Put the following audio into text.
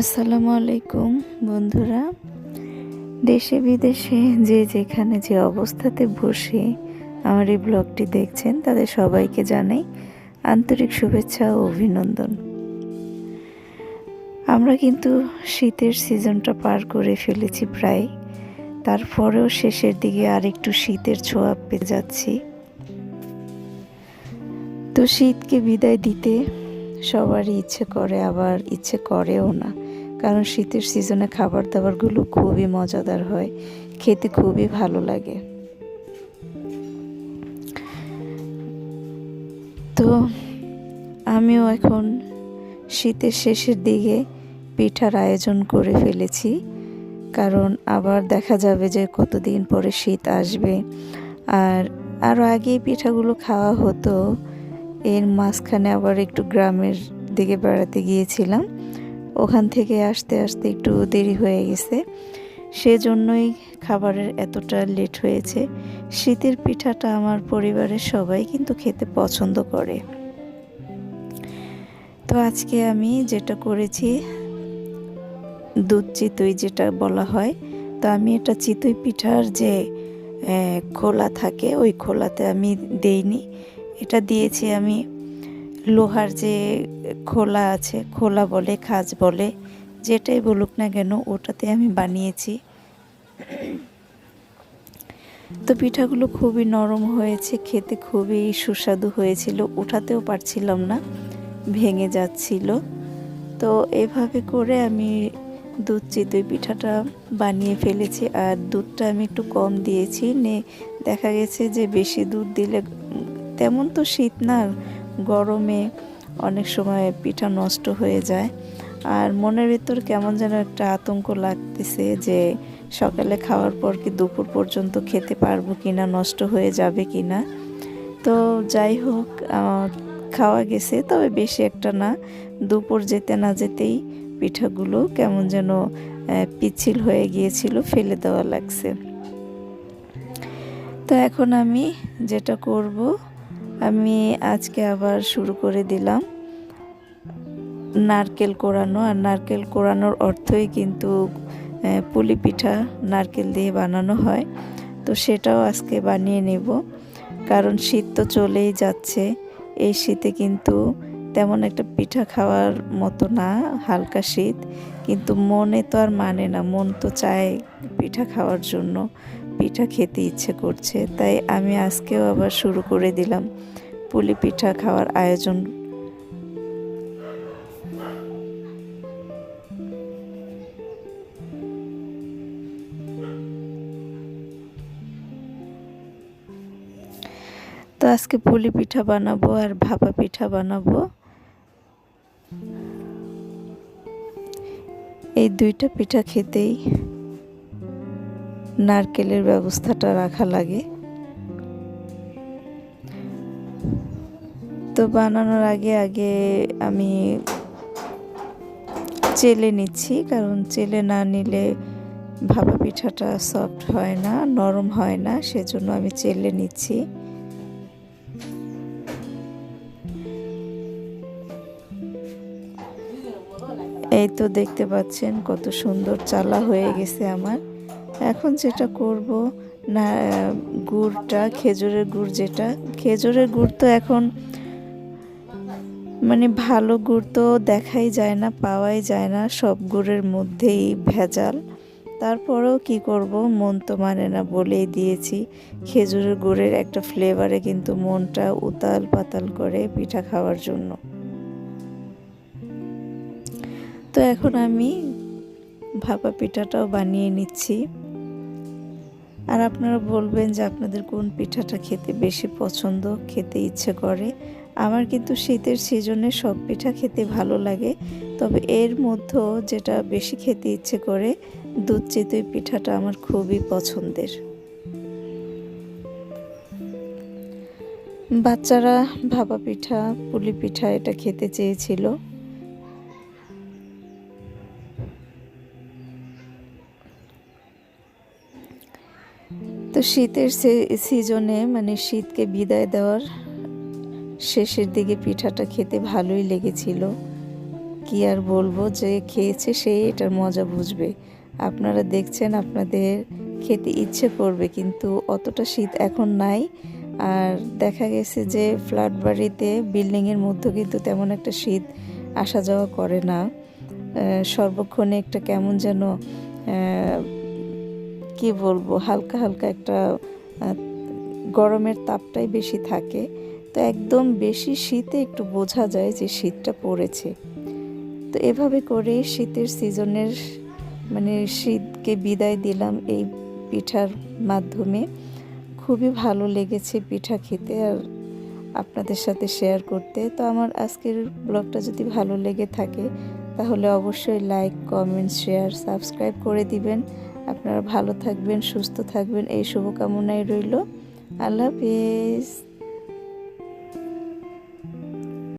আসসালামু আলাইকুম, বন্ধুরা। দেশে বিদেশে যে যেখানে যে অবস্থাতে বসে, আমার এই ব্লগটি দেখছেন, তাদের সবাইকে জানাই আন্তরিক শুভেচ্ছা ও অভিনন্দন। আমরা কিন্তু শীতের সিজনটা পার করে ফেলেছি প্রায়। তারপরেও শেষের দিকে আরেকটু শীতের ছোঁয়া পেয়ে যাচ্ছি। তো শীতকে বিদায় দিতে সবারই ইচ্ছে করে, আবার ইচ্ছে করেও না। কারণ শীতের সিজনে খাবার দাবারগুলো খুবই মজাদার হয়, খেতে খুবই ভালো লাগে। তো আমিও এখন শীতের শেষের দিকে পিঠার আয়োজন করে ফেলেছি, কারণ আবার দেখা যাবে যে কতদিন পরে শীত আসবে। আর আরও আগেই পিঠাগুলো খাওয়া হতো, এর মাঝখানে আবার একটু গ্রামের দিকে বেড়াতে গিয়েছিলাম। ওখান থেকে আসতে আসতে একটু দেরি হয়ে গেছে। সেজন্যই খাবারের এতটা লেট হয়েছে। শীতের পিঠাটা আমার পরিবারের সবাই কিন্তু খেতে পছন্দ করে। তো আজকে আমি যেটা করেছি, দুধ চিতই যেটা বলা হয়, তো আমি এটা চিতই পিঠার যে খোলা থাকে, ওই খোলাতে আমি দেইনি। এটা দিয়েছি আমি লোহার যে খোলা আছে, খোলা বলে, খাজ বলে, যেটাই বলুক না কেন, ওটাতে আমি বানিয়েছি। তো পিঠাগুলো খুবই নরম হয়েছে, খেতে খুবই সুস্বাদু হয়েছিল উঠাতেও পারছিলাম না, ভেঙে যাচ্ছিল। তো এভাবে করে আমি দুধ চিতই পিঠাটা বানিয়ে ফেলেছি, আর দুধটা আমি একটু কম দিয়েছি। নে, দেখা গেছে যে বেশি দুধ দিলে, তেমন তো শীত না গরমে অনেক সময় পিঠা নষ্ট হয়ে যায়। আর মনের ভিতর কেমন যেন একটা আতঙ্ক লাগতেছে যে সকালে খাওয়ার পর কি দুপুর পর্যন্ত খেতে পারব কি না নষ্ট হয়ে যাবে কি না তো যাই হোক খাওয়া গেছে, তবে বেশি একটা না। দুপুর যেতে না যেতেই পিঠাগুলো কেমন যেন পিছিল হয়ে গিয়েছিল, ফেলে দেওয়া লাগছে। তো এখন আমি যেটা করব আমি আজকে আবার শুরু করে দিলাম। নারকেল কোরানো, আর নারকেল কোরানোর অর্থই কিন্তু পুলি পিঠা নারকেল দিয়ে বানানো হয়। তো সেটাও আজকে বানিয়ে নেব। কারণ শীত তো চলেই যাচ্ছে। এই শীতে কিন্তু তেমন একটা পিঠা খাওয়ার মতো না, হালকা শীত। কিন্তু মনে তো আর মানে না, মন তো চায় পিঠা খাওয়ার জন্য। পিঠা খেতে ইচ্ছে করছে, তাই আমি আজকেও আবার শুরু করে দিলাম পুলি পিঠা খাওয়ার আয়োজন। তো আজকে পুলি পিঠা বানাবো আর ভাপা পিঠা বানাবো। এই দুইটা পিঠা খেতেই নারকেলের ব্যবস্থাটা রাখা লাগে। তো বানানোর আগে আগে আমি চেলে নিচ্ছি, কারণ চেলে না নিলে ভাপা পিঠাটা সফট হয় না, নরম হয় না, সেজন্য আমি চেলে নিচ্ছি। এই তো দেখতে পাচ্ছেন কত সুন্দর চালা হয়ে গেছে আমার। এখন যেটা করব, না, গুড়টা, খেজুরের গুড় যেটা, খেজুরের গুড় তো এখন মানে ভালো গুড় তো দেখাই যায় না, পাওয়াই যায় না, সব গুড়ের মধ্যেই ভেজাল। তারপরেও কি করব, মন তো মানে না বলেই দিয়েছি। খেজুরের গুড়ের একটা ফ্লেভারে কিন্তু মনটা উতাল পাতাল করে পিঠা খাওয়ার জন্য। তো এখন আমি ভাপা পিঠাটাও বানিয়ে নিচ্ছি। আর আপনারা বলবেন যে আপনাদের কোন পিঠাটা খেতে বেশি পছন্দ, খেতে ইচ্ছে করে। আমার কিন্তু শীতের সিজনে সব পিঠা খেতে ভালো লাগে। তবে এর মধ্যেও যেটা বেশি খেতে ইচ্ছে করে, দুধ চিতই পিঠাটা আমার খুবই পছন্দের। বাচ্চারা ভাপা পিঠা, পুলি পিঠা এটা খেতে চেয়েছিল। তো শীতের সিজনে মানে শীতকে বিদায় দেওয়ার শেষের দিকে পিঠাটা খেতে ভালোই লেগেছিল। কি আর বলব, যে খেয়েছে সেই এটার মজা বুঝবে। আপনারা দেখছেন, আপনাদের খেতে ইচ্ছে করবে, কিন্তু অতটা শীত এখন নাই। আর দেখা গেছে যে ফ্ল্যাট বাড়িতে, বিল্ডিংয়ের মধ্যে কিন্তু তেমন একটা শীত আসা যাওয়া করে না। সর্বক্ষণে একটা কেমন যেন কি বলব, হালকা হালকা একটা গরমের তাপটাই বেশি থাকে। তো একদম বেশি শীতে একটু বোঝা যায় যে শীতটা পড়েছে। তো এভাবে করে শীতের সিজনের মানে শীতকে বিদায় দিলাম এই পিঠার মাধ্যমে। খুবই ভালো লেগেছে পিঠা খেতে আর আপনাদের সাথে শেয়ার করতে। তো আমার আজকের ব্লগটা যদি ভালো লেগে থাকে, তাহলে অবশ্যই লাইক, কমেন্ট, শেয়ার, সাবস্ক্রাইব করে দিবেন। আপনারা ভালো থাকবেন সুস্থ থাকবেন। এই শুভকামনাই রইল। আল্লাহ হাফেজ।